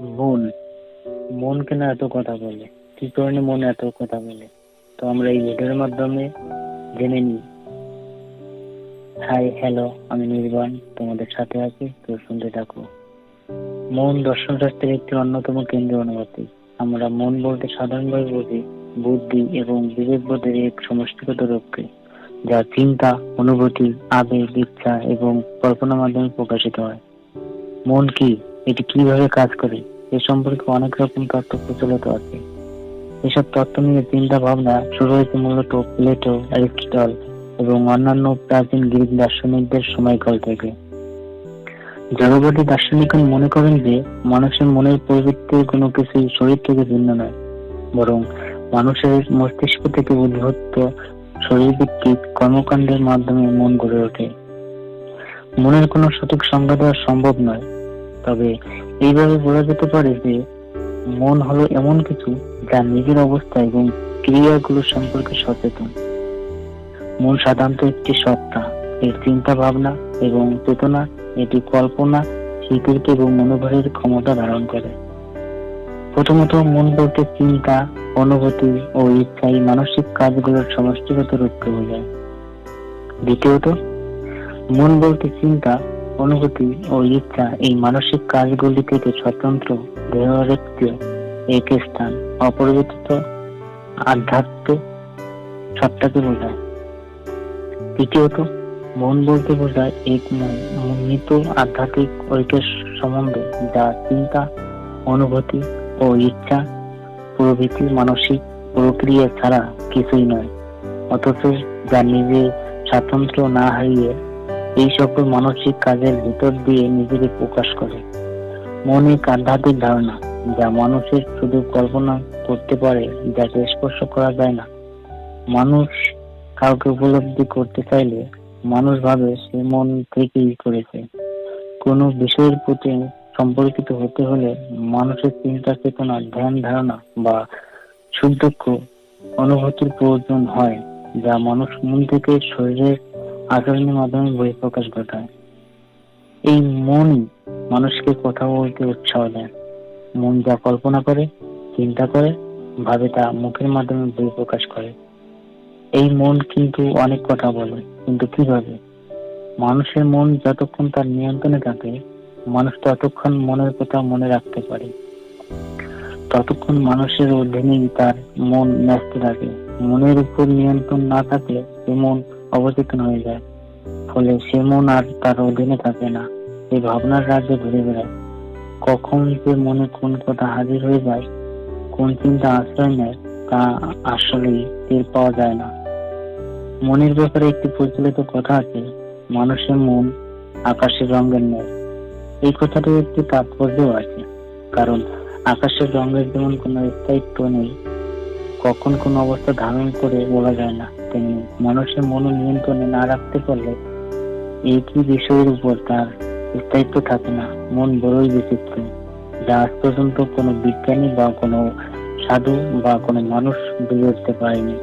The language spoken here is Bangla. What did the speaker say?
মন মন কেন এত কথা বলে। কি কারণে মন এত কথা বলে? তো আমরা এই ভিডিওর মাধ্যমে জেনে নিই। হাই হ্যালো আমি নির্বাণ, তোমাদের সাথে আছি। তো শুনতে থাকো। মন দর্শন শাস্ত্রের একটি অন্যতম কেন্দ্রীয় অনুভূতি। আমরা মন বলতে সাধারণভাবে বুঝি বুদ্ধি এবং বিবেকবোধের এক সমষ্টিগত রূপকে, যা চিন্তা, অনুভূতি, আবেগ, ইচ্ছা এবং কল্পনার মাধ্যমে প্রকাশিত হয়। মন কি? এটি কীভাবে কাজ করে, এ সম্পর্কে অনেক রকম তত্ত্ব প্রচলিত আছে। এসব তত্ত্ব নিয়ে চিন্তা ভাবনা শুরু হয়েছে মূলত প্লেটো, অ্যারিস্টটল এবং অন্যান্য প্রাচীন গ্রিক দার্শনিকদের সময়কাল থেকে। জড়বাদী দার্শনিকগণ মনে করেন যে, মানুষের মনের প্রবৃত্তির কোনো কিছুই শরীর থেকে ভিন্ন নয়, বরং মানুষের মস্তিষ্ক থেকে উদ্ভূত শরীরভিত্তিক কর্মকাণ্ডের মাধ্যমে মন গড়ে ওঠে। মনের কোনো সঠিক সংজ্ঞা দেওয়া সম্ভব নয়। তবে এইভাবে বলা যেতে পারে যে, মন হলো এমন কিছু যা নিজের অবস্থা এবং ক্রিয়াগুলো সম্পর্কে সচেতন। মন সাধারণত একটি সত্তা, এর চিন্তা ভাবনা এবং চেতনা, এটি কল্পনা, স্বীকৃতি এবং মনোভাবের ক্ষমতা ধারণ করে। প্রথমত মন বলতে চিন্তা, অনুভূতি ও ইচ্ছা এই মানসিক কাজগুলোর সমষ্টিগত রূপকে বোঝায়। দ্বিতীয়ত, মন বলতে চিন্তা অনুভূতি ও ইচ্ছা এই মানসিক কাজগুলি থেকে স্বতন্ত্র এক স্থান, অপরিবর্তিত, আধ্যাত্ম, সত্তাকে বোঝায়। মন বলতে বোঝায় এক আধ্যাত্মিক ঐক্যের সম্বন্ধ যা চিন্তা, অনুভূতি ও ইচ্ছা, প্রভৃতি মানসিক প্রক্রিয়া ছাড়া কিছুই নয়, অথচ যা নিজে স্বাতন্ত্র্য না হারিয়ে এই সকল মানসিক কাজের ভিতর দিয়ে নিজেকে প্রকাশ করে। মন এক আধ্যাত্মিক ধারণা, যা মানুষের শুধু কল্পনা করতে পারে, যাকে স্পর্শ করা যায় না। মানুষ কাউকে উপলব্ধি করতে চাইলে মানুষ ভাবে সে মন থেকেই করেছে। কোনো বিষয়ের প্রতি সম্পর্কিত হতে হলে মানুষের চিন্তা চেতনা, ধ্যান ধারণা বা সুদক্ষ অনুভূতির প্রয়োজন হয়, যা মানুষ মন থেকে শরীরের আচরণের মাধ্যমে বহিঃপ্রকাশ ঘটায়। এই মন মানুষকে কথা বলতে উৎসাহ দেয়। মন যা কল্পনা করে, চিন্তা করে, ভাবে তা মুখের মাধ্যমে বহিঃপ্রকাশ করে। এই মন কিন্তু অনেক কথা বলে, কিন্তু কীভাবে? মানুষের মন যতক্ষণ তার নিয়ন্ত্রণে থাকে, মানুষ ততক্ষণ মনের কথা মনে রাখতে পারে। ততক্ষণ মানুষের অধীনেই তার মন ন্যস্ত থাকে। মনের উপর নিয়ন্ত্রণ না থাকলে সে মন অবচেতন হয়ে যায়। ফলে সে মন আর তার অধীনে থাকে না। এই ভাবনার রাজ্যে ঘুরে বেড়ায়। কখন যে মনে কোন কথা হাজির হয়ে যায়, কোন চিন্তা আশ্রয় নেয়, তা আসলেই টের পাওয়া যায় না। মনের ব্যাপারে একটি প্রচলিত কথা আছে, মানুষের মন আকাশের রঙের নেয় এই কথাটির একটি তাৎপর্য আছে, কারণ আকাশের রঙের যেমন কোনো স্থায়িত্ব নেই, কখন কোন অবস্থা ধারণ করে বলা যায় না। তেমনি মানুষের মন নিয়ন্ত্রণে না রাখতে পারলে একই বিষয়ের উপর তার স্থায়িত্ব থাকে না। মন বড়ই বিচিত্র। যা আজ পর্যন্ত কোনো বিজ্ঞানী বা কোনো সাধু বা কোনো মানুষ বুঝে উঠতে পারেনি।